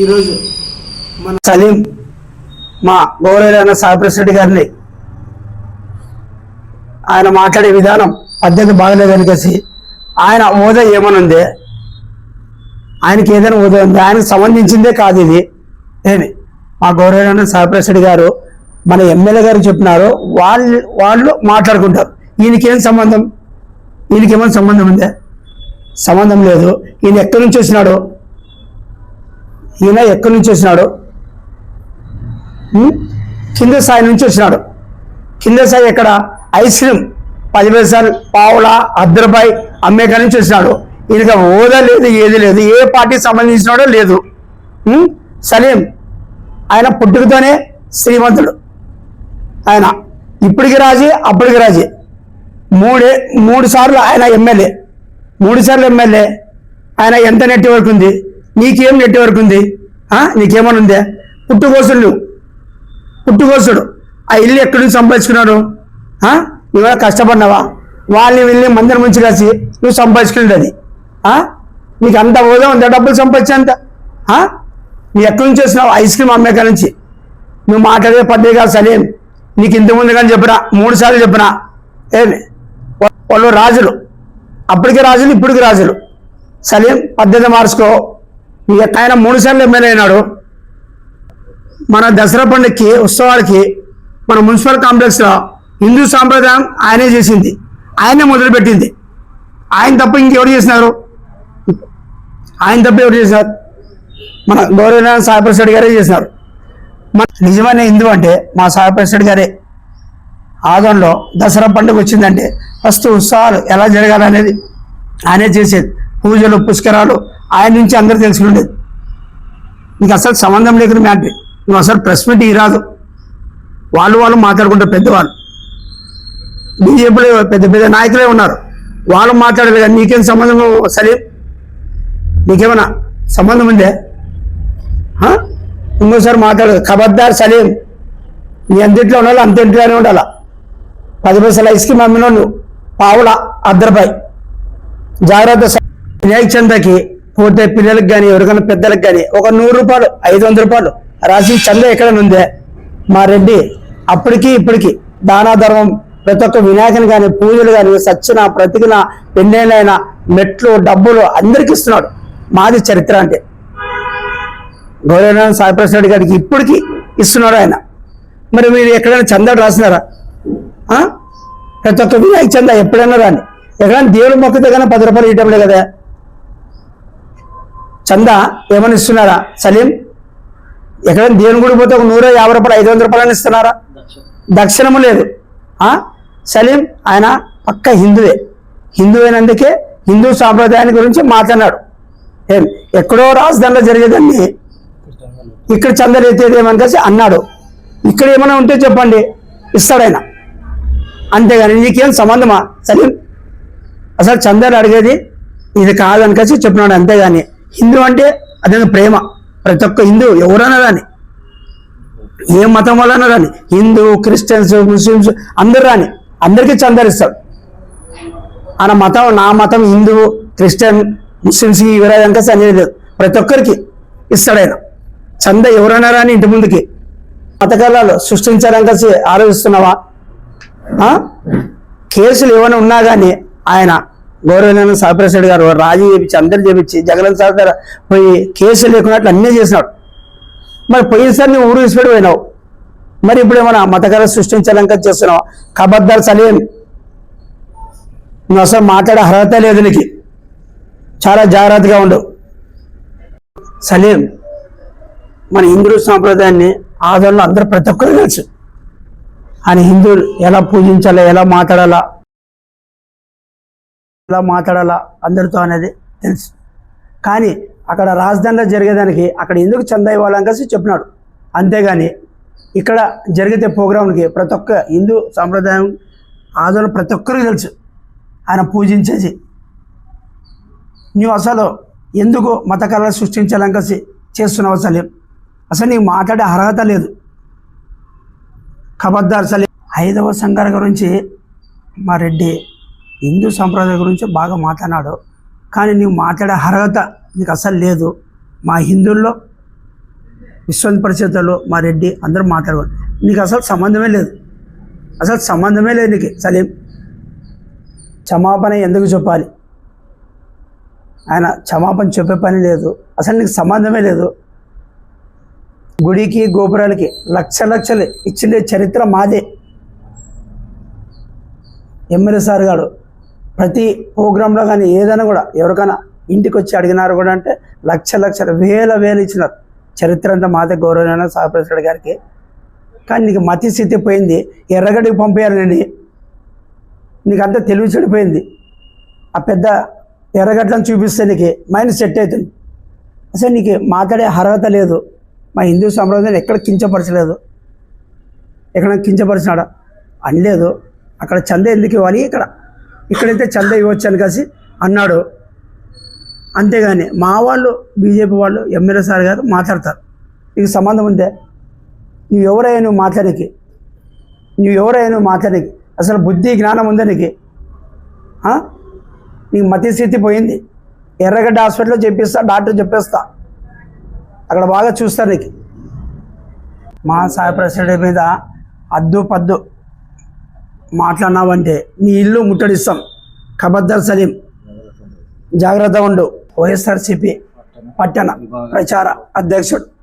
ఈరోజు మన సలీం మా గౌరవైన సాయిప్రసాద్ గారిని ఆయన మాట్లాడే విధానం పద్ధతి బాగలేదని కలిసి ఆయన హోదా ఏమనుంది? ఆయనకి ఏదైనా హోదా ఉంది? ఆయనకు సంబంధించిందే కాదు ఇది. ఏమి మా గౌరవైన సాయిప్రసాద్ గారు మన ఎమ్మెల్యే గారు చెప్పినారు వాళ్ళు వాళ్ళు మాట్లాడుకుంటారు. ఈయనకేం సంబంధం? ఈయనకేమైనా సంబంధం ఉందే? సంబంధం లేదు. ఈయన ఎక్కడి నుంచి వచ్చినాడు? ఈయన ఎక్కడి నుంచి వచ్చినాడు? కింద స్థాయి నుంచి వచ్చినాడు. కింద స్థాయి ఎక్కడ? Ice cream. పది పైసలు పావులా అర్ధ అమ్మేకా నుంచి వచ్చినాడు. ఈయనకి హోదా లేదు ఏది లేదు. ఏ పార్టీకి సంబంధించినాడో లేదు. సలీం. ఆయన పుట్టుకతోనే శ్రీమంతుడు. ఆయన ఇప్పటికి రాజీ అప్పటికి రాజీ. మూడే మూడు సార్లు ఆయన ఎమ్మెల్యే. మూడు సార్లు ఎమ్మెల్యే. ఆయన ఎంత నెట్వర్క్ ఉంది? నీకేం నెట్వర్క్ ఉంది? నీకేమని ఉందా? పుట్టుకోసుడు. నువ్వు పుట్టుకోసుడు. ఆ ఇల్లు ఎక్కడి నుంచి సంపాదించుకున్నాడు? నువ్వు కష్టపడినావా? వాళ్ళని వెళ్ళి మందిరం నుంచి కలిసి నువ్వు సంపాదించుకునేది. అది నీకు అంత హోదా ఉందా డబ్బులు సంపాదించేంత? నువ్వు ఎక్కడి నుంచి వచ్చినావు? ఐస్ క్రీమ్ అమ్మేకా నుంచి. నువ్వు మాట్లాడే పద్ధతి కాదు సలీం. నీకు ఇంతకుముందు కానీ చెప్పినా మూడు సార్లు చెప్పినా. ఏమి? వాళ్ళు రాజులు. అప్పటికి రాజులు ఇప్పటికి రాజులు. సలీం పద్ధతి మార్చుకో. ఇక ఆయన మూడు సార్లు ఎమ్మెల్యే అయినాడు. మన దసరా పండుగకి ఉత్సవాలకి మన మున్సిపల్ కాంప్లెక్స్లో హిందూ సాంప్రదాయం ఆయనే చేసింది. ఆయనే మొదలుపెట్టింది. ఆయన తప్ప ఇంకెవరు చేసినారు? ఆయన తప్ప ఎవరు చేసినారు? మన గౌరవనారాయణ సాయిప్రసాద్ గారే చేసినారు. మన నిజమైన హిందూ అంటే మా సాయిప్రసాద్ గారే. ఆదంలో దసరా పండుగ వచ్చిందంటే ఫస్ట్ ఉత్సవాలు ఎలా జరగాలనేది ఆయనే చేసేది. పూజలు పుష్కరాలు ఆయన నుంచి అందరూ తెలుసుకుండేది. నీకు అసలు సంబంధం లేకుండా మ్యాటర్ నువ్వు అసలు ప్రెస్ మీట్ రాదు. వాళ్ళు వాళ్ళు మాట్లాడుకుంటారు పెద్దవాళ్ళు. బీజేపీలో పెద్ద పెద్ద నాయకులే ఉన్నారు. వాళ్ళు మాట్లాడారు నీకేం సంబంధం సలీం? నీకేమన్నా సంబంధం ఉందే? ఇంకోసారి మాట్లాడదు ఖబర్దార్ సలీం. నీ అంతింట్లో ఉండాలి? అంతింట్లోనే ఉండాలా? పది పైసలు ఐస్కి మమ్మీలో నువ్వు. పావుల అద్దరపై జాగ్రత్త వినాయక చందకి పోతే పిల్లలకు కానీ ఎవరికైనా పెద్దలకు కానీ ఒక నూరు రూపాయలు ఐదు వందల రూపాయలు రాసి చంద ఎక్కడ ఉందే? మా రెడ్డి అప్పటికి ఇప్పటికి దానా ధర్మం ప్రతి ఒక్క వినాయకుని కానీ పూజలు కానీ సచ్చిన ప్రతికిన పెళ్ళైన మెట్లు డబ్బులు అందరికి ఇస్తున్నాడు. మాది చరిత్ర అంటే. గౌరవనారాయణ సాయి ప్రసాద్ గారికి ఇప్పటికి ఇస్తున్నాడు ఆయన. మరి మీరు ఎక్కడైనా చందాడు రాసినారా? ప్రతి ఒక్క వినాయక చందా ఎప్పుడైనా రాని. ఎక్కడైనా దేవుడు మొక్క దగ్గర పది రూపాయలు ఇవ్వటంలే కదా. చందా ఏమని ఇస్తున్నారా సలీం ఎక్కడైనా దేవుని గుడి పోతే ఒక నూరు యాభై రూపాయలు ఐదు వందల రూపాయలు ఇస్తున్నారా? దక్షిణము లేదు. సలీం ఆయన పక్క హిందువే. హిందూ అయినందుకే హిందూ సాంప్రదాయాన్ని గురించి మాట్లాడాడు ఏం? ఎక్కడో రాజధానిలో జరిగేదాన్ని ఇక్కడ చందలు ఎత్తేది ఏమని కలిసి అన్నాడు. ఇక్కడ ఏమైనా ఉంటే చెప్పండి. ఇస్తాడైనా అంతేగాని నీకేం సంబంధమా? సలీం అసలు చందలు అడిగేది ఇది కాదని కలిసి చెప్పినాడు అంతేగాని. హిందూ అంటే అదే ప్రేమ. ప్రతి ఒక్క హిందూ ఎవరైనా రాని ఏ మతం వలన రాని హిందూ క్రిస్టియన్స్ ముస్లిమ్స్ అందరు రాని అందరికీ చందరిస్తారు. ఆయన మతం నా మతం హిందూ క్రిస్టియన్ ముస్లిమ్స్ ఎవరైనా అనేది లేదు ప్రతి ఒక్కరికి ఇస్తాడు ఆయన చంద ఎవరైనా రాని ఇంటి ముందుకి పథకాలు సృష్టించాలని ఆలోచిస్తున్నావా? కేసులు ఏమైనా ఉన్నా కానీ ఆయన గౌరవనీయ సాయిప్రసాద్ గారు రాజీ చేపించి అందరు చేపించి జగన్ సార్ గారు పోయి కేసు లేకున్నట్లు అన్నీ చేసినాడు. మరి పోయినసారి నువ్వు ఊరు విసిపెట్టి పోయినావు. మరి ఇప్పుడు ఏమైనా మతకాలు సృష్టించాలని చేస్తున్నావు? కబద్దాలు సలేం నువ్వు అసలు మాట్లాడే అర్హత లేదు నీకు. చాలా జాగ్రత్తగా ఉండు. సలీం మన హిందూ సాంప్రదాయాన్ని ఆదరణలో అందరూ ప్రతి ఒక్కరు తెలుసు ఆయన హిందువులు ఎలా పూజించాలా ఎలా మాట్లాడాలా? ఎలా మాట్లాడాలా అందరితో అనేది తెలుసు. కానీ అక్కడ రాజధానిలో జరిగేదానికి అక్కడ ఎందుకు చందా ఇవ్వాలని కలిసి చెప్పినాడు. అంతేగాని ఇక్కడ జరిగితే ప్రోగ్రాంకి ప్రతి ఒక్క హిందూ సాంప్రదాయం ఆదరణ ప్రతి ఒక్కరికి తెలుసు. ఆయన పూజించేసి నువ్వు అసలు ఎందుకు మత కళలు సృష్టించాలని కలిసి చేస్తున్నావు అసలు అసలు నీకు మాట్లాడే అర్హత లేదు. ఖబర్దార్ సలీం ఐదవ సంఘాల గురించి మా రెడ్డి హిందూ సంప్రదాయం గురించి బాగా మాట్లాడాడు కానీ నీవు మాట్లాడే అర్హత నీకు అసలు లేదు. మా హిందువుల్లో విశ్వం పరిషత్తులు మా రెడ్డి అందరూ మాట్లాడుకోండి నీకు అసలు సంబంధమే లేదు. అసలు సంబంధమే లేదు నీకు. సలీం క్షమాపణ ఎందుకు చెప్పాలి? ఆయన క్షమాపణ చెప్పే పని లేదు. అసలు నీకు సంబంధమే లేదు. గుడికి గోపురాలకి లక్ష లక్షలు ఇచ్చిండే చరిత్ర మాదే. ఎమ్మెల్యే సార్ గారు ప్రతి ప్రోగ్రాంలో కానీ ఏదైనా కూడా ఎవరికైనా ఇంటికి వచ్చి అడిగినారు కూడా అంటే లక్ష లక్షల వేల వేలు ఇచ్చినారు. చరిత్ర అంతా మాదే గౌరవమైన సార్ గారికి. కానీ నీకు మతి స్థితి పోయింది ఎర్రగడికి పంపేయాలండి. నీకు అంతా తెలివి చెడిపోయింది. ఆ పెద్ద ఎర్రగడ్డలను చూపిస్తే నీకు మైండ్ సెట్ అవుతుంది. అసలు నీకు మాట్లాడే అర్హత లేదు. మా హిందూ సంప్రదాయాన్ని ఎక్కడ కించపరచలేదు. ఎక్కడ కించపరిచినాడా? అనలేదు. అక్కడ చంద ఎందుకు ఇవ్వాలి? ఇక్కడ ఇక్కడైతే చంద ఇవ్వచ్చు అని కలిసి అన్నాడు. అంతేగాని మా వాళ్ళు బీజేపీ వాళ్ళు ఎమ్మెల్యే సార్ గారు మాట్లాడతారు. నీకు సంబంధం ఉందే నువ్వు ఎవరైనా నువ్వు మాట్లాడనికి. నువ్వు ఎవరైనా నువ్వు అసలు బుద్ధి జ్ఞానం ఉందా నీకు? నీకు మతి స్థితి పోయింది. ఎర్రగడ్డ హాస్పిటల్లో చెప్పిస్తా డాక్టర్ చెప్పేస్తా. అక్కడ బాగా చూస్తారు నీకు. మా సాయి ప్రెసిడెంట్ మీద అద్దు పద్దు. మాట్లాడినావంటే నీ ఇల్లు ముట్టడిస్తాం. ఖబర్దార్ సలీం జాగ్రత్త ఉండు. వైఎస్ఆర్సిపి పట్టణ ప్రచార అధ్యక్షుడు.